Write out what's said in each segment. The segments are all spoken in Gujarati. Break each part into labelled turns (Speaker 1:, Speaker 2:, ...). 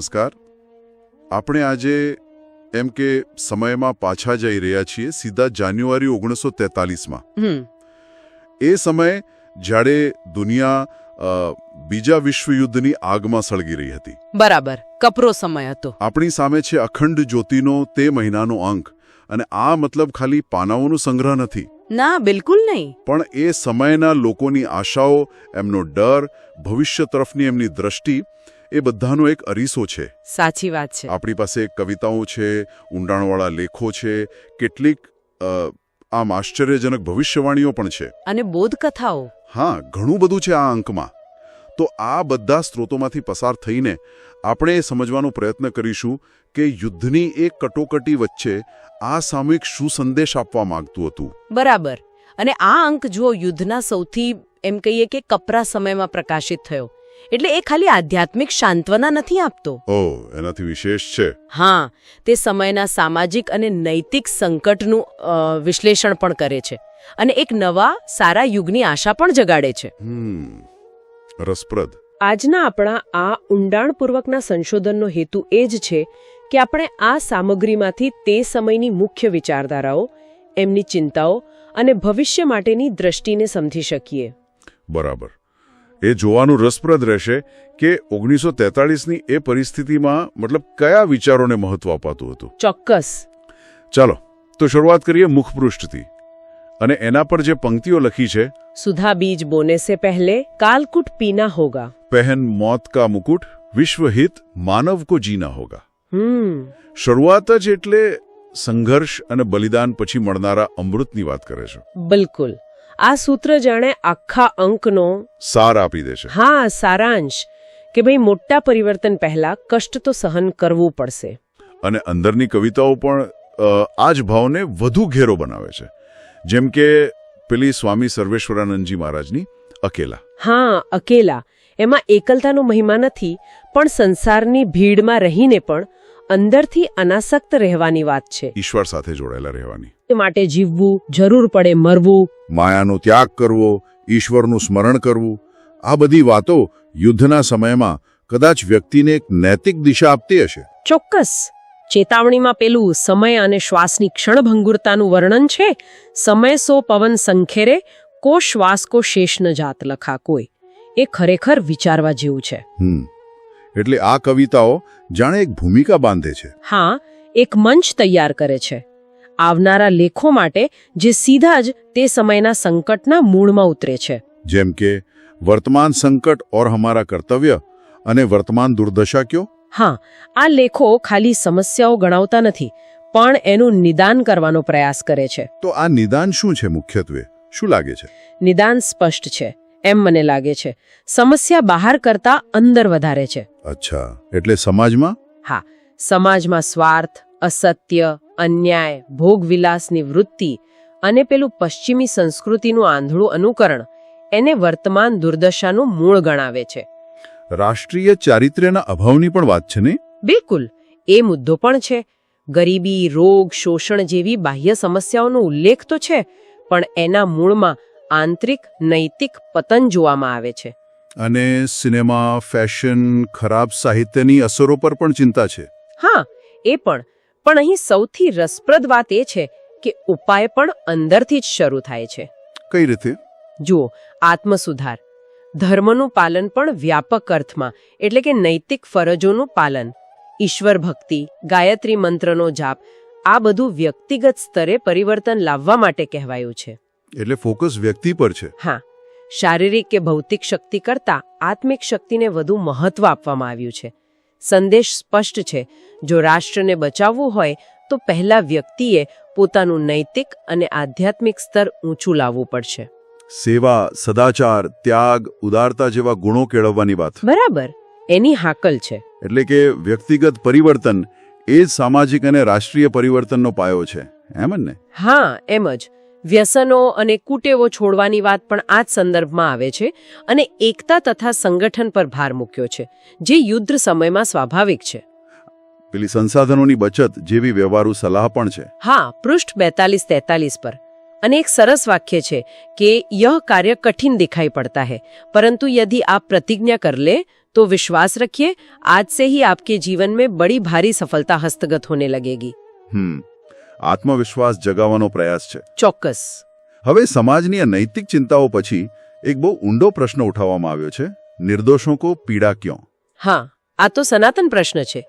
Speaker 1: નમસ્કાર. આપણે આજે એમ કે સમયમાં પાછા જઈ રહ્યા છીએ સીધા જાન્યુઆરી ઓગણીસો તેતાલીસમાં. એ સમય જ્યારે દુનિયા બીજા વિશ્વયુદ્ધની આગમાં સળગી રહી હતી.
Speaker 2: બરાબર. કપરો સમય હતો.
Speaker 1: આપણી સામે છે અખંડ જ્યોતિનો તે મહિનાનો અંક અને આ મતલબ ખાલી પાનાઓનો સંગ્રહ નથી.
Speaker 2: ના બિલકુલ નહીં.
Speaker 1: પણ એ સમયના લોકોની આશાઓ એમનો ડર ભવિષ્ય તરફની એમની દ્રષ્ટિ એ બધાનો એક અરીસો છે.
Speaker 2: સાચી વાત છે.
Speaker 1: આપણી પાસે કવિતાઓ છે ઊંડાણવાળા લેખો છે કેટલીક આમ આશ્ચર્યજનક ભવિષ્યવાણીઓ પણ છે.
Speaker 2: અને બોધકથાઓ.
Speaker 1: હા ઘણું બધું છે આ અંકમાં. તો આ બધા સ્ત્રોતોમાંથી પસાર થઈને આપણે એ સમજવાનો પ્રયત્ન કરીશું કે યુદ્ધની એક કટોકટી વચ્ચે આ સામૂહિક શું સંદેશ આપવા માંગતું હતું.
Speaker 2: બરાબર. અને આ અંક જો યુદ્ધના સૌથી એમ કહીએ કે કપરા સમયમાં પ્રકાશિત થયો. એટલે એ ખાલી આધ્યાત્મિક સાંત્વના નથી આપતો.
Speaker 1: એનાથી વિશેષ છે.
Speaker 2: હા તે સમયના સામાજિક અને નૈતિક સંકટનું વિશ્લેષણ પણ કરે છે. અને એક નવા સારા યુગની આશા પણ જગાડે છે.
Speaker 1: રસપ્રદ.
Speaker 3: આજના આપણા આ ઊંડાણપૂર્વકના સંશોધનનો હેતુ એ જ છે કે આપણે આ સામગ્રીમાંથી તે સમયની મુખ્ય વિચારધારાઓ એમની ચિંતાઓ અને ભવિષ્ય માટેની દ્રષ્ટિને સમજી શકીએ.
Speaker 1: બરાબર. એ જોવાનું રસપ્રદ રહેશે કે ઓગણીસો તેતાળીસની એ પરિસ્થિતિમાં મતલબ કયા વિચારોને મહત્વ અપાતું હતું?
Speaker 3: ચોક્કસ.
Speaker 1: ચાલો તો શરૂઆત કરીએ મુખપૃષ્ઠથી. અને એના પર જે પંક્તિઓ લખી છે
Speaker 3: સુધા બીજ બોને સે પહેલે કાલકુટ પીના હોગા.
Speaker 1: પહેન મોત કા મુકુટ વિશ્વહિત માનવ કો જીના હોગા. શરૂઆત જ એટલે સંઘર્ષ અને બલિદાન પછી મળનારા અમૃતની વાત કરે છે.
Speaker 3: બિલકુલ. આ સૂત્ર જાણે આખા અંકનો
Speaker 1: સાર આપી દે છે
Speaker 3: હા સારાંશ કે ભાઈ મોટા પરિવર્તન પહેલા કષ્ટ તો સહન કરવું પડશે.
Speaker 1: અને અંદરની કવિતાઓ પણ આ જ ભાવને વધુ ઘેરો બનાવે છે. જેમ કે પેલી સ્વામી સર્વેશ્વરાનંદજી મહારાજની અકેલા.
Speaker 3: હા અકેલા. એમાં એકલતાનો મહિમા નથી પણ સંસારની ભીડમાં રહીને પણ અંદરથી અનાસક્ત રહેવાની વાત છે.
Speaker 1: ઈશ્વર સાથે જોડાયેલા રહેવાની.
Speaker 3: માટે જીવવું જરૂર પડે મરવું.
Speaker 1: માયાનો ત્યાગ કરવો ઈશ્વરનું સ્મરણ કરવું આ બધી વાતો યુદ્ધના સમયમાં કદાચ વ્યક્તિને એક નૈતિક દિશા આપતી હશે.
Speaker 3: ચોક્કસ. ચેતાવણીમાં પેલું સમય અને શ્વાસની ક્ષણભંગુરતાનું વર્ણન છે. સમય સો પવન સંખેરે કો શ્વાસ કો શેષ ન જાત લખા કોઈ. એ ખરેખર વિચારવા જેવું છે.
Speaker 1: હમ. એટલે આ કવિતાઓ જાણે એક ભૂમિકા બાંધે છે.
Speaker 3: હા એક મંચ તૈયાર કરે છે. આવનારા લેખો માટે જે સીધા જ તે સમયના સંકટના મૂળમાં ઉતરે છે.
Speaker 1: જેમ કે વર્તમાન સંકટ ઓર હમારા કર્તવ્ય અને વર્તમાન દુર્દશા કયો?
Speaker 3: હા આ લેખો ખાલી સમસ્યાઓ ગણાવતા નથી પણ એનું નિદાન કરવાનો પ્રયાસ કરે છે.
Speaker 1: તો આ નિદાન શું છે મુખ્યત્વે? શું લાગે છે?
Speaker 3: નિદાન સ્પષ્ટ છે. એમ મને લાગે છે. સમસ્યા બહાર કરતા અંદર વધારે છે.
Speaker 1: અચ્છા. એટલે સમાજમાં?
Speaker 3: હા. સમાજમાં સ્વાર્થ અસત્ય અન્યાય ભોગવિલાસની વૃત્તિ અને પેલું પશ્ચિમી સંસ્કૃતિનું આંધળું અનુકરણ એને વર્તમાન દુર્દશાનું મૂળ ગણાવે છે.
Speaker 1: રાષ્ટ્રીય ચારિત્ર્યના અભાવની પણ વાત છે ને?
Speaker 3: બિલકુલ. એ મુદ્દો પણ છે. ગરીબી રોગ શોષણ જેવી બાહ્ય સમસ્યાઓનો ઉલ્લેખ તો છે પણ એના મૂળમાં આંતરિક નૈતિક પતન જોવામાં આવે છે.
Speaker 1: અને સિનેમા ફેશન ખરાબ સાહિત્યની અસરો પર પણ ચિંતા છે.
Speaker 3: હા એ પણ. પણ અહીં સૌથી રસપ્રદ વાત એ છે કે ઉપાય પણ અંદરથી જ શરૂ થાય છે.
Speaker 1: કઈ રીતે?
Speaker 3: જુઓ આત્મસુધાર. ધર્મનું પાલન પણ વ્યાપક અર્થમાં એટલે કે નૈતિક ફરજોનું પાલન. ઈશ્વર ભક્તિ ગાયત્રી મંત્રનો જાપ આ બધું વ્યક્તિગત સ્તરે પરિવર્તન લાવવા માટે કહેવાયું છે.
Speaker 1: એટલે ફોકસ વ્યક્તિ પર છે.
Speaker 3: હા. શારીરિક કે ભૌતિક શક્તિ કરતાં આત્મિક શક્તિને વધુ મહત્વ આપવામાં આવ્યું છે. સંદેશ સ્પષ્ટ છે. જો રાષ્ટ્રને બચાવવું હોય તો પહેલા વ્યક્તિએ પોતાનું નૈતિક અને આધ્યાત્મિક સ્તર ઊંચું લાવવું પડશે.
Speaker 1: સેવા સદાચાર ત્યાગ ઉદારતા જેવા ગુણો કેળવવાની વાત.
Speaker 3: બરાબર. એની હાકલ છે.
Speaker 1: એટલે કે વ્યક્તિગત પરિવર્તન એ સામાજિક અને રાષ્ટ્રીય પરિવર્તનનો પાયો છે. એમ જ ને?
Speaker 3: હા એમ જ. વ્યસનો અને કુટેવો છોડવાની વાત પણ આ જ સંદર્ભમાં આવે છે અને એકતા તથા સંગઠન પર ભાર મૂક્યો છે જે યુદ્ધ સમયમાં સ્વાભાવિક છે.
Speaker 1: પેલી સંસાધનોની બચત જેવી વ્યવહારુ સલાહ પણ છે.
Speaker 3: હા પૃષ્ઠ બેતાલીસ તેતાલીસ પર. અને એક સરસ વાક્ય છે કે યહ કાર્ય કઠિન દેખાઈ પડતા હે પરંતુ યદિ આપ પ્રતિજ્ઞા કર લે તો વિશ્વાસ રખીએ આજ સે હી આપકે જીવન મેં બડી ભારી સફળતા હસ્તગત હોને લગેગી.
Speaker 1: હમ આત્મવિશ્વાસ જગાવવાનો પ્રયાસ છે.
Speaker 3: ચોક્કસ.
Speaker 1: હવે સમાજની આ નૈતિક ચિંતાઓ પછી એક બહુ ઊંડો પ્રશ્ન ઉઠાવવામાં આવ્યો છે. નિર્દોષો કો પીડા ક્યો?
Speaker 3: હા આ તો સનાતન પ્રશ્ન છે.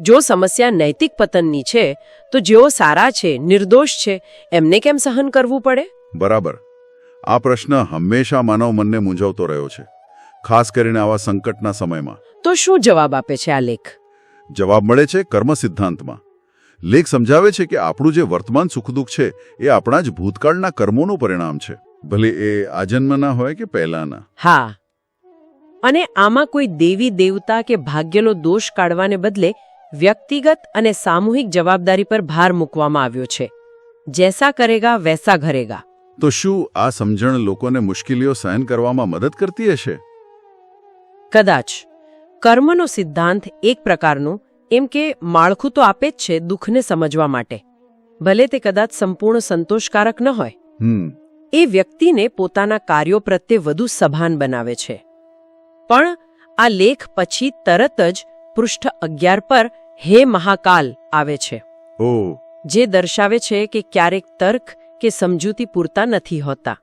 Speaker 3: જો સમસ્યા નૈતિક પતનની છે તો જેઓ સારા છે નિર્દોષ છે એમને કેમ સહન કરવું પડે?
Speaker 1: બરાબર. આ પ્રશ્ન હંમેશા માનવ મનને મૂંઝવતો રહ્યો છે. ખાસ કરીને આવા સંકટના સમયમાં.
Speaker 3: તો શું જવાબ આપે છે આ લેખ?
Speaker 1: જવાબ મળે છે કર્મ સિદ્ધાંતમાં. લેખ સમજાવે છે કે આપણું જે વર્તમાન સુખદુઃખ છે એ આપણા જ ભૂતકાળના કર્મોનું પરિણામ છે. ભલે એ આજન્મના હોય કે પહેલાના
Speaker 3: હા. અને આમાં કોઈ દેવી દેવતા કે ભાગ્યનો દોષ કાઢવાને બદલે વ્યક્તિગત અને સામૂહિક જવાબદારી પર ભાર મૂકવામાં આવ્યો છે. જૈસા કરેગા વૈસા ઘરેગા.
Speaker 1: તો શું આ સમજણ લોકોને મુશ્કેલીઓ સહન કરવામાં મદદ કરતી હશે?
Speaker 3: કદાચ. કર્મનો સિદ્ધાંત એક પ્રકારનું એમ કે માળખું તો આપે જ છે દુઃખને સમજવા માટે. ભલે તે કદાચ સંપૂર્ણ સંતોષકારક ન હોય. એ વ્યક્તિને પોતાના કાર્યો પ્રત્યે વધુ સભાન બનાવે છે. પણ આ લેખ પછી તરત જ પૃષ્ઠ અગિયાર પર હે મહાકાલ આવે છે. જે દર્શાવે છે કે ક્યારેક તર્ક કે સમજૂતી પૂરતા નથી હોતા.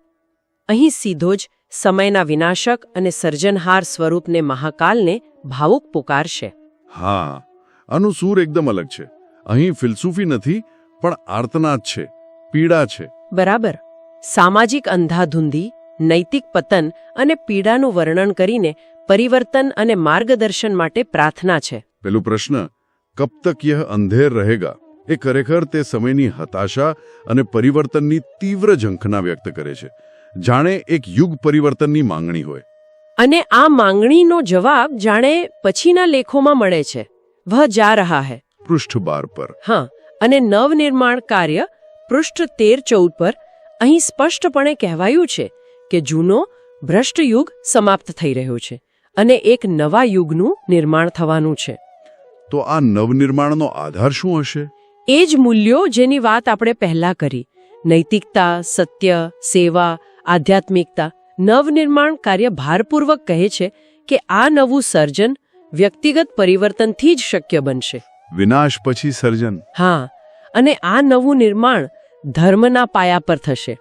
Speaker 3: અહીં સીધો જ સમયના વિનાશક અને સર્જનહાર સ્વરૂપને મહાકાલને ભાવુક પુકારશે.
Speaker 1: હા. આનું સૂર એકદમ અલગ છે. અહીં ફિલસૂફી નથી પણ આર્તનાદ છે પીડા છે.
Speaker 3: બરાબર. સામાજિક અંધાધૂંધી નૈતિક પતન અને પીડાનું વર્ણન કરીને પરિવર્તન અને માર્ગદર્શન માટે પ્રાર્થના છે.
Speaker 1: પેલું પ્રશ્ન કબ તક યહ અંધેર રહેગા? એ ખરેખર તે સમયની હતાશા અને પરિવર્તનની તીવ્ર ઝંખના વ્યક્ત કરે છે. જાણે એક યુગ પરિવર્તનની માંગણી હોય.
Speaker 3: અને આ માંગણીનો જવાબ જાણે પછીના લેખોમાં મળે છે. વહ જા રહા હૈ
Speaker 1: પૃષ્ઠ બાર પર
Speaker 3: હા અને નવનિર્માણ કાર્ય પૃષ્ઠ તેર ચૌદ પર અહીં સ્પષ્ટપણે કહેવાયું છે કે જૂનો ભ્રષ્ટ યુગ સમાપ્ત થઈ રહ્યો છે અને એક નવા યુગનું નિર્માણ થવાનું છે
Speaker 1: તો આ નવનિર્માણનો આધાર શું હશે?
Speaker 3: એ જ મૂલ્યો જેની વાત આપણે પહેલા કરી નૈતિકતા સત્ય સેવા આધ્યાત્મિકતા નવનિર્માણ કાર્ય ભારપૂર્વક કહે છે કે આ નવું સર્જન વ્યક્તિગત પરિવર્તનથી જ શક્ય બનશે.
Speaker 1: વિનાશ પછી સર્જન.
Speaker 3: હા અને આ નવું નિર્માણ ધર્મના પાયા પર થશે.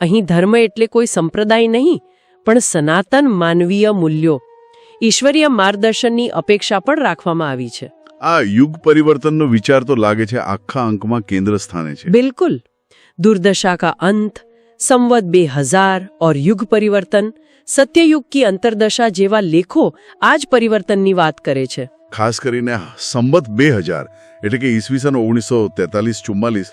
Speaker 3: અહીં ધર્મ એટલે કોઈ સંપ્રદાય નહીં પણ સનાતન માનવીય મૂલ્યો. ઈશ્વરીય માર્ગદર્શનની અપેક્ષા પણ રાખવામાં આવી છે.
Speaker 1: આ યુગ પરિવર્તનનો વિચાર તો લાગે છે આખા અંકમાં કેન્દ્ર સ્થાને છે.
Speaker 3: બિલકુલ. દુર્દશા કા અંત સંવત બે હજાર ઓર યુગ પરિવર્તન સત્યયુગ કી અંતરદશા જેવા લેખો આ જ પરિવર્તનની વાત કરે છે.
Speaker 1: ખાસ કરીને સંવત બે હજાર એટલે કે ઈસવીસન ઓગણીસો તેતાલીસ ચુમ્માલીસ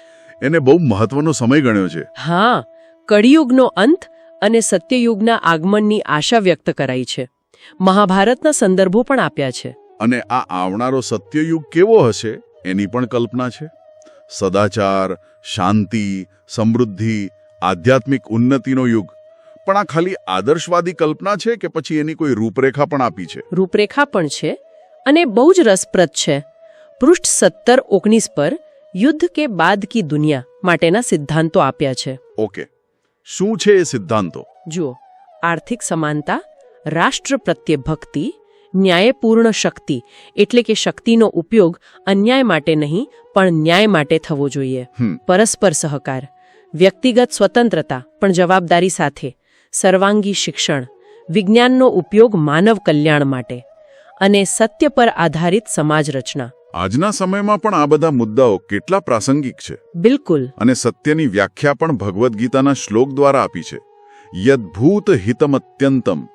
Speaker 1: એને બહુ મહત્વનો સમય ગણ્યો છે.
Speaker 3: હા કળિયુગનો અંત અને સત્યયુગના આગમનની આશા વ્યક્ત કરાઈ છે. મહાભારતના સંદર્ભો પણ આપ્યા છે.
Speaker 1: અને આ આવનારો સત્યયુગ કેવો હશે એની પણ કલ્પના છે. સદાચાર શાંતિ સમૃદ્ધિ આધ્યાત્મિક ઉન્નતિનો યુગ. પણ આ ખાલી આદર્શવાદી કલ્પના છે કે પછી એની કોઈ રૂપરેખા પણ આપી છે?
Speaker 3: રૂપરેખા પણ છે અને બહુ જ રસપ્રદ છે. પૃષ્ઠ સત્તર ઓગણીસ પર યુદ્ધ કે બાદ કી દુનિયા માટેના સિદ્ધાંતો આપ્યા છે.
Speaker 1: ઓકે. શું છે એ સિદ્ધાંતો?
Speaker 3: જુઓ. આર્થિક સમાનતા રાષ્ટ્ર પ્રત્યે ભક્તિ ન્યાયપૂર્ણ શક્તિ એટલે કે શક્તિનો ઉપયોગ અન્યાય માટે નહીં પણ ન્યાય માટે થવો જોઈએ. પરસ્પર સહકાર. વ્યક્તિગત સ્વતંત્રતા પણ જવાબદારી સાથે. સર્વાંગી શિક્ષણ વિજ્ઞાનનો ઉપયોગ માનવ કલ્યાણ માટે. અને સત્ય પર આધારિત સમાજ રચના.
Speaker 1: આજના સમયમાં પણ આ બધા મુદ્દાઓ કેટલા પ્રાસંગિક છે.
Speaker 3: બિલકુલ.
Speaker 1: અને સત્યની વ્યાખ્યા પણ ભગવદ્ ગીતાના શ્લોક દ્વારા આપી છે. યદભૂત હિતમત્યંતમ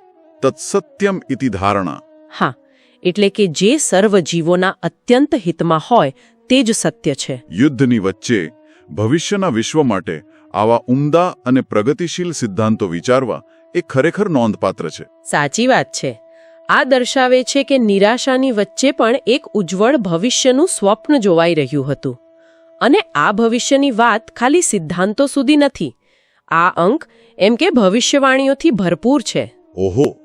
Speaker 1: તત્સત્યમ ઇતિ ધારણા.
Speaker 3: હા એટલે કે જે સર્વ જીવોના અત્યંત હિતમાં હોય તે જ સત્ય છે.
Speaker 1: યુદ્ધની વચ્ચે ભવિષ્યના વિશ્વ માટે આવા ઉમદા અને પ્રગતિશીલ સિદ્ધાંતો વિચારવા એ ખરેખર નોંધપાત્ર છે.
Speaker 3: સાચી વાત છે. આ દર્શાવે છે કે નિરાશાની વચ્ચે પણ એક ઉજ્જવળ ભવિષ્યનું સ્વપ્ન જોવાઈ રહ્યું હતું. અને આ ભવિષ્યની વાત ખાલી સિદ્ધાંતો સુધી નથી. આ અંક એમ કે ભવિષ્યવાણીઓથી ભરપૂર છે.
Speaker 1: ઓહો!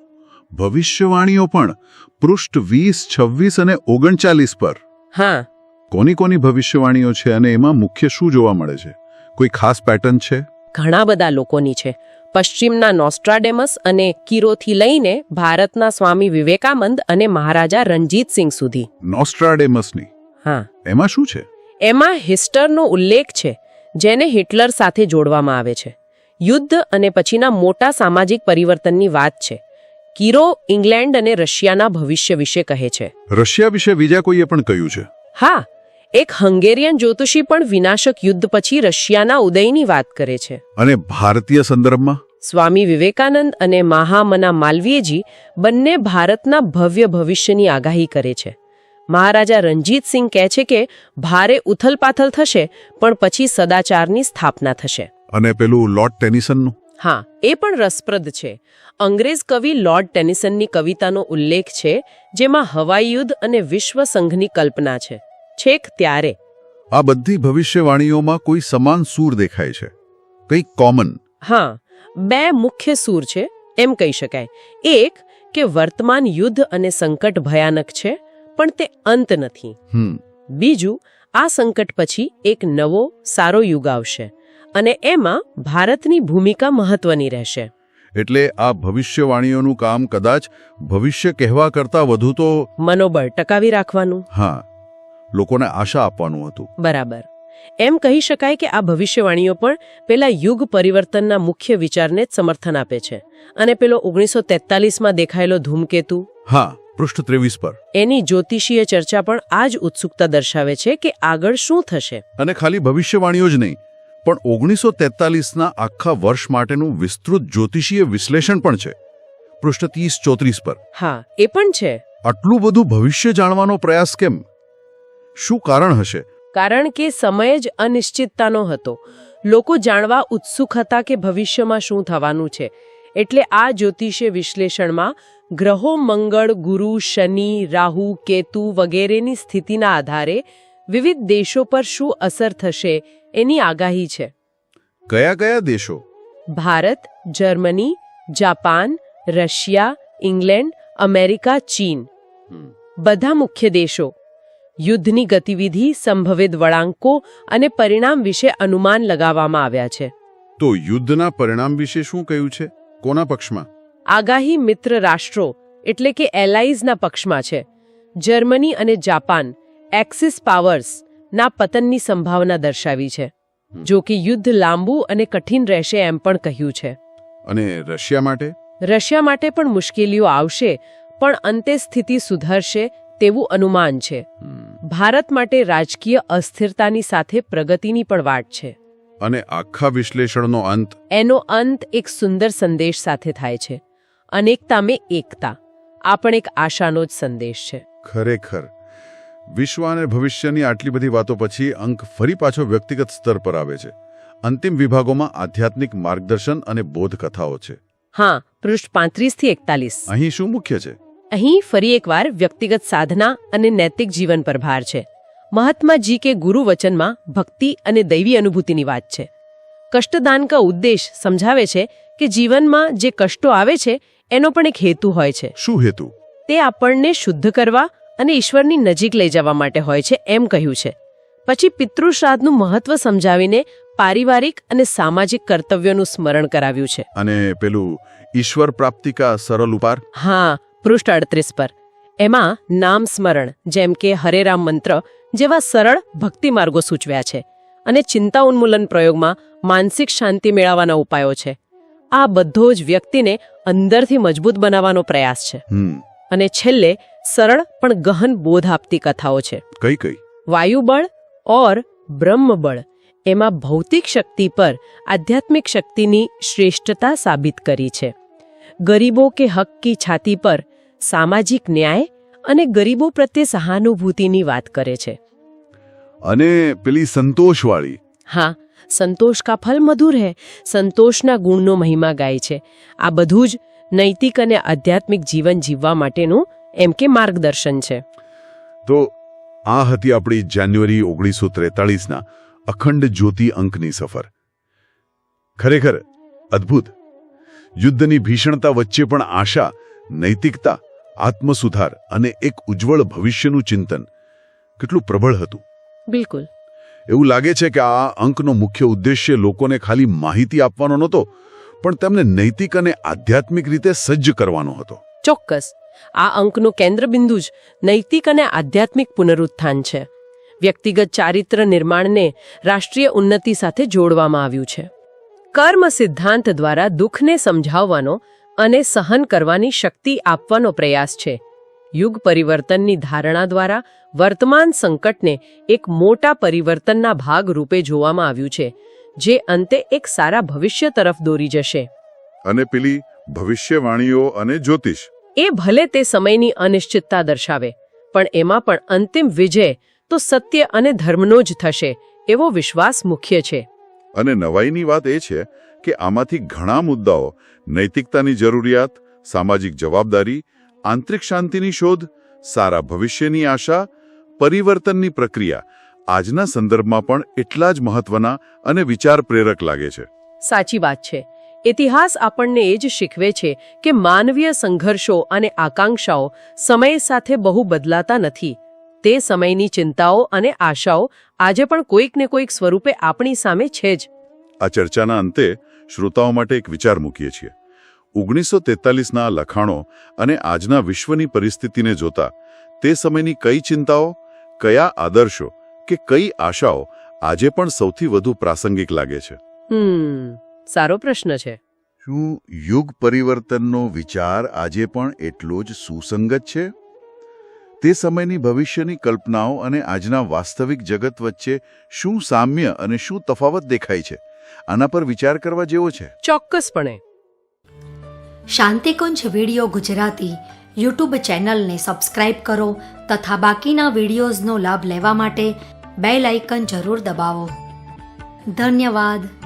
Speaker 1: ભવિષ્યવાણીઓ પણ પૃષ્ઠ વીસ છવ્વીસ અને ઓગણચાલીસ પર.
Speaker 3: હા
Speaker 1: કોની કોની ભવિષ્યવાણીઓ છે અને એમાં મુખ્ય શું જોવા મળે છે? કોઈ ખાસ પેટર્ન છે?
Speaker 3: ઘણા બધા લોકોની છે. પશ્ચિમના નોસ્ટ્રાડેમસ અને કીરોથી લઈને ભારતના સ્વામી વિવેકાનંદ અને મહારાજા રણજીતસિંહ સુધી.
Speaker 1: નોસ્ટ્રાડેમસની?
Speaker 3: હા.
Speaker 1: એમાં શું છે?
Speaker 3: એમાં હિસ્ટરનો ઉલ્લેખ છે જેને હિટલર સાથે જોડવામાં આવે છે. યુદ્ધ અને પછીના મોટા સામાજિક પરિવર્તનની વાત છે. કીરો ઇંગ્લેન્ડ અને રશિયાના ભવિષ્ય વિશે કહે છે.
Speaker 1: રશિયા વિશે બીજા કોઈએ પણ કહ્યું છે?
Speaker 3: હા એક હંગેરિયન જ્યોતિષી પણ વિનાશક યુદ્ધ પછી રશિયાના ઉદયની વાત કરે છે.
Speaker 1: અને ભારતીય સંદર્ભમાં?
Speaker 3: સ્વામી વિવેકાનંદ અને મહામના માલવીયજી બંને ભારતના ભવ્ય ભવિષ્યની આગાહી કરે છે. મહારાજા રણજીતસિંહ કહે છે કે ભારે ઉથલપાથલ થશે પણ પછી સદાચારની સ્થાપના થશે.
Speaker 1: અને પેલું લોર્ડ ટેનિસનનું?
Speaker 3: હા એ પણ રસપ્રદ છે. અંગ્રેજ કવિ લોર્ડ ટેનિસનની કવિતાનો ઉલ્લેખ છે જેમાં હવાઈ યુદ્ધ અને વિશ્વ સંઘની કલ્પના છે. છેક ત્યારે.
Speaker 1: આ બધી ભવિષ્યવાણીઓમાં કોઈ સમાન સૂર દેખાય છે. કંઈક કોમન
Speaker 3: હા બે મુખ્ય સૂર છે એમ કહી શકાય. એક કે વર્તમાન યુદ્ધ અને સંકટ ભયાનક છે પણ તે અંત નથી. બીજું આ સંકટ પછી એક નવો સારો યુગ આવશે અને એમાં ભારતની ભૂમિકા મહત્વની રહેશે.
Speaker 1: એટલે આ ભવિષ્યવાણીઓનું કામ કદાચ ભવિષ્ય કહેવા કરતાં વધુ તો
Speaker 3: મનોબળ ટકાવી રાખવાનું.
Speaker 1: હા. લોકોને આશા આપવાનું હતું.
Speaker 3: બરાબર. એમ કહી શકાય કે આ ભવિષ્યવાણીઓ પણ પેલા યુગ પરિવર્તનના મુખ્ય વિચારને જ સમર્થન આપે છે. અને પેલો ઓગણીસો તેતાલીસમાં દેખાયેલો ધૂમકેતુ
Speaker 1: હા પૃષ્ઠ ત્રેવીસ પર.
Speaker 3: એની જ્યોતિષીય ચર્ચા પણ આ જ ઉત્સુકતા દર્શાવે છે કે આગળ શું થશે.
Speaker 1: અને ખાલી ભવિષ્યવાણીઓ જ નહીં પણ ઓગણીસો તેતાલીસના આખા વર્ષ માટેનું વિસ્તૃત જ્યોતિષીય વિશ્લેષણ પણ છે. પૃષ્ઠ ત્રીસ ચોત્રીસ પર.
Speaker 3: હા એ પણ છે.
Speaker 1: આટલું બધું ભવિષ્ય જાણવાનો પ્રયાસ કેમ? શું કારણ હશે?
Speaker 3: કારણ કે સમય જ અનિશ્ચિતતાનો હતો. લોકો જાણવા ઉત્સુક હતા કે ભવિષ્યમાં શું થવાનું છે. એટલે આ જ્યોતિષીય વિશ્લેષણમાં ગ્રહો મંગળ ગુરુ શનિ રાહુ કેતુ વગેરેની સ્થિતિના આધારે વિવિધ દેશો પર શું અસર થશે એની આગાહી છે.
Speaker 1: કયા કયા દેશો?
Speaker 3: Bharat Germany Japan Russia England America ચીન. બધા મુખ્ય દેશો. યુદ્ધની ગતિવિધિ સંભવિત વળાંકો અને પરિણામ વિશે અનુમાન લગાવવામાં આવ્યા છે.
Speaker 1: તો યુદ્ધના પરિણામ વિશે શું કહ્યું છે? કોના પક્ષમાં?
Speaker 3: આગાહી મિત્ર રાષ્ટ્રો એટલે કે એલાઇઝના પક્ષમાં છે. જર્મની અને જાપાન એક્સિસ પાવર્સ ના પતનની સંભાવના દર્શાવી છે. જો કે યુદ્ધ લાંબુ અને કઠિન રહેશે એમ પણ કહ્યું છે.
Speaker 1: અને રશિયા માટે?
Speaker 3: રશિયા માટે પણ મુશ્કેલીઓ આવશે પણ અંતે સ્થિતિ સુધરશે તેવું અનુમાન છે. ભારત માટે રાજકીય અસ્થિરતાની સાથે પ્રગતિની પણ વાટ છે.
Speaker 1: અને આખા વિશ્લેષણનો અંત?
Speaker 3: એનો અંત એક સુંદર સંદેશ સાથે થાય છે. અનેકતા મેં એકતા. આ પણ એક આશાનો જ સંદેશ છે.
Speaker 1: ખરેખર. વિશ્વ અને ભવિષ્યની આટલી બધી વાતો પછી અંક ફરી પાછો વ્યક્તિગત સ્તર પર આવે છે. અંતિમ વિભાગોમાં આધ્યાત્મિક માર્ગદર્શન અને બોધકથાઓ છે.
Speaker 3: હા પૃષ્ઠ પાંત્રીસથી એકતાલીસ.
Speaker 1: અહીં શું મુખ્ય છે?
Speaker 3: અહીં ફરી એકવાર વ્યક્તિગત સાધના અને નૈતિક જીવન પર ભાર છે. મહાત્માજી કે ગુરુ વચનમાં ભક્તિ અને દૈવી અનુભૂતિની વાત છે. કષ્ટદાન કા ઉદ્દેશ સમજાવે છે કે જીવનમાં જે કષ્ટો આવે છે એનો પણ એક હેતુ હોય છે.
Speaker 1: શું હેતુ?
Speaker 3: તે આપણને શુદ્ધ કરવા અને ઈશ્વરની નજીક લઈ જવા માટે હોય છે એમ કહ્યું છે. પછી પિતૃશ્રાદ્ધનું મહત્વ સમજાવીને પારિવારિક અને સામાજિક કર્તવ્યોનું સ્મરણ કરાવ્યું છે.
Speaker 1: અને પેલું ઈશ્વર પ્રાપ્તિ કા સરળ ઉપાર?
Speaker 3: હા પૃષ્ઠ અડત્રીસ પર. એમાં નામ સ્મરણ જેમ કે હરેરામ મંત્ર જેવા સરળ ભક્તિ માર્ગો સૂચવ્યા છે અને ચિંતા ઉન્મૂલન પ્રયોગમાં માનસિક શાંતિ મેળવવાના ઉપાયો છે. આ બધો જ વ્યક્તિને અંદરથી મજબૂત બનાવવાનો પ્રયાસ છે. અને છેલ્લે સરળ પણ ગહન બોધ આપતી કથાઓ છે.
Speaker 1: કઈ કઈ?
Speaker 3: વાયુબળ ઓર બ્રહ્મબળ એમાં ભૌતિક શક્તિ પર આધ્યાત્મિક શક્તિની શ્રેષ્ઠતા સાબિત કરી છે. ગરીબો કે હક કી છાતી પર સામાજિક ન્યાય અને ગરીબો પ્રત્યે સહાનુભૂતિની વાત કરે છે.
Speaker 1: અને પેલી સંતોષવાળી.
Speaker 3: હા સંતોષ કા ફલ મધુર હે. સંતોષના ગુણનો મહિમા ગાય છે. આ બધું જ નૈતિક અને આધ્યાત્મિક જીવન જીવવા માટેનું એમ કે માર્ગદર્શન છે.
Speaker 1: તો આ હતી આપણી જાન્યુઆરી ઓગણીસો ત્રેતાળીસના અખંડ જ્યોતિ અંકની સફર. ખરેખર અદ્ભુત. યુદ્ધની ભીષણતા વચ્ચે પણ આશા નૈતિકતા આત્મસુધાર અને એક ઉજ્જવળ ભવિષ્યનું ચિંતન. કેટલું પ્રબળ હતું.
Speaker 3: બિલકુલ.
Speaker 1: એવું લાગે છે કે આ અંકનો મુખ્ય ઉદ્દેશ્ય લોકોને ખાલી માહિતી આપવાનો નહોતો પણ તેમને નૈતિક અને આધ્યાત્મિક રીતે સજ્જ કરવાનો હતો.
Speaker 3: ચોક્કસ. આ અંકનું કેન્દ્રબિંદુ જ નૈતિક અને આધ્યાત્મિક પુનરુત્થાન છે. વ્યક્તિગત ચારિત્ર નિર્માણને રાષ્ટ્રીય ઉન્નતિ સાથે જોડવામાં આવ્યું છે. કર્મ સિદ્ધાંત દ્વારા દુઃખને સમજાવવાનો અને સહન કરવાની શક્તિ આપવાનો પ્રયાસ છે. યુગ પરિવર્તનની ધારણા દ્વારા વર્તમાન સંકટને એક મોટા પરિવર્તનના ભાગ રૂપે જોવામાં આવ્યું છે જે અંતે એક સારા ભવિષ્ય તરફ દોરી જશે.
Speaker 1: અને પેલી ભવિષ્યવાણીઓ અને જ્યોતિષ.
Speaker 3: એ ભલે તે સમયની અનિશ્ચિતતા દર્શાવે પણ એમાં પણ અંતિમ વિજય તો સત્ય અને ધર્મનો જ થશે એવો વિશ્વાસ મુખ્ય છે.
Speaker 1: અને નવાઈની વાત એ છે કે આમાંથી ઘણા મુદ્દાઓ નૈતિકતાની જરૂરિયાત સામાજિક જવાબદારી આંતરિક શાંતિની શોધ સારા ભવિષ્યની આશા પરિવર્તનની પ્રક્રિયા આજના સંદર્ભમાં પણ એટલા જ મહત્વના અને વિચાર પ્રેરક લાગે છે.
Speaker 3: સાચી વાત છે. ઇતિહાસ આપણને એ જ શીખવે છે કે માનવીય સંઘર્ષો અને આકાંક્ષાઓ સમય સાથે બહુ બદલાતા નથી. તે સમયની ચિંતાઓ અને આશાઓ આજે પણ કોઈક ને કોઈક સ્વરૂપે આપણી સામે છે જ.
Speaker 1: આ ચર્ચાના અંતે શ્રોતાઓ માટે એક વિચાર મૂકીએ છીએ. ઓગણીસો તેતાલીસના લખાણો અને આજના વિશ્વની પરિસ્થિતિને જોતા તે સમયની કઈ ચિંતાઓ કયા આદર્શો કે કઈ આશાઓ આજે પણ સૌથી વધુ પ્રાસંગિક લાગે છે?
Speaker 3: સારો પ્રશ્ન છે.
Speaker 1: શું યુગ પરિવર્તનનો વિચાર આજે પણ એટલો જ સુસંગત છે? તે સમયની ભવિષ્યની કલ્પનાઓ અને આજના વાસ્તવિક જગત વચ્ચે શું સામ્ય અને શું તફાવત દેખાય છે? આના પર વિચાર કરવા જેવો છે.
Speaker 3: ચોક્કસપણે.
Speaker 4: શાંતિકુંજ વીડિયો ગુજરાતી યુટ્યુબ ચેનલને સબસ્ક્રાઇબ કરો તથા બાકીના વિડીયોઝનો લાભ લેવા માટે બેલ આઇકન જરૂર દબાવો. ધન્યવાદ.